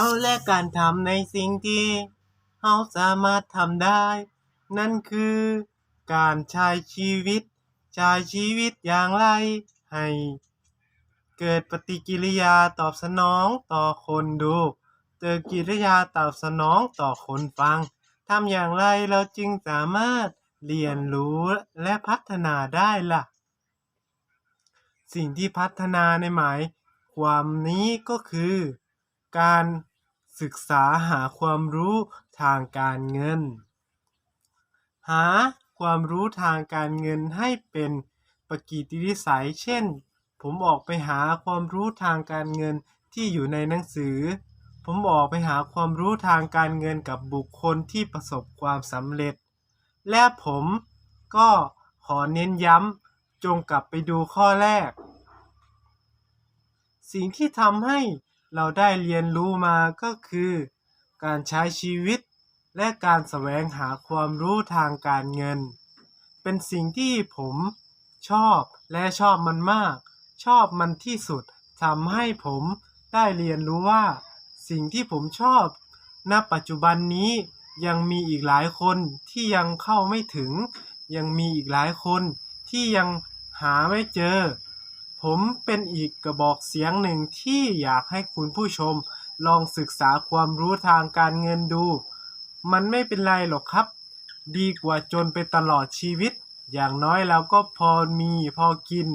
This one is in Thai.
เอาและการทำในสิ่งที่เราสามารถทำได้ นั่นคือการใช้ชีวิต ใช้ชีวิตอย่างไร ให้ เกิดปฏิกิริยาตอบสนองต่อคนดูเกิดกิริยาตอบสนองต่อคนฟังทำอย่างไรเราจึงสามารถเรียนรู้และพัฒนาได้ล่ะ สิ่งที่พัฒนาในหมาย ความนี้ก็คือ การ ศึกษาหาความรู้ทางการเงิน หาความรู้ทางการเงินให้เป็นปกิติวิสัย เช่น ผมออกไปหาความรู้ทางการเงินที่อยู่ในหนังสือ ผมออกไปหาความรู้ทางการเงินกับบุคคลที่ประสบความสำเร็จ และผมก็ขอเน้นย้ำจงกลับไปดูข้อแรก สิ่งที่ทำให้ เราได้เรียนรู้มาก็คือ การใช้ชีวิต และการแสวงหาความรู้ทางการเงิน เป็นสิ่งที่ผมชอบและชอบมันมาก ชอบมันที่สุดทำให้ผมได้เรียนรู้ว่า สิ่งที่ผมชอบ ณ ปัจจุบันนี้ยังมีอีกหลายคนที่ยังเข้าไม่ถึง ยังมีอีกหลายคนที่ยังหาไม่เจอ ผมเป็นอีกกระบอกเสียงหนึ่งที่อยากให้คุณผู้ชม ลองศึกษาความรู้ทางการเงินดู มันไม่เป็นไรหรอกครับ ดีกว่าจนไปตลอดชีวิต อย่างน้อยเราก็พอมีพอกิน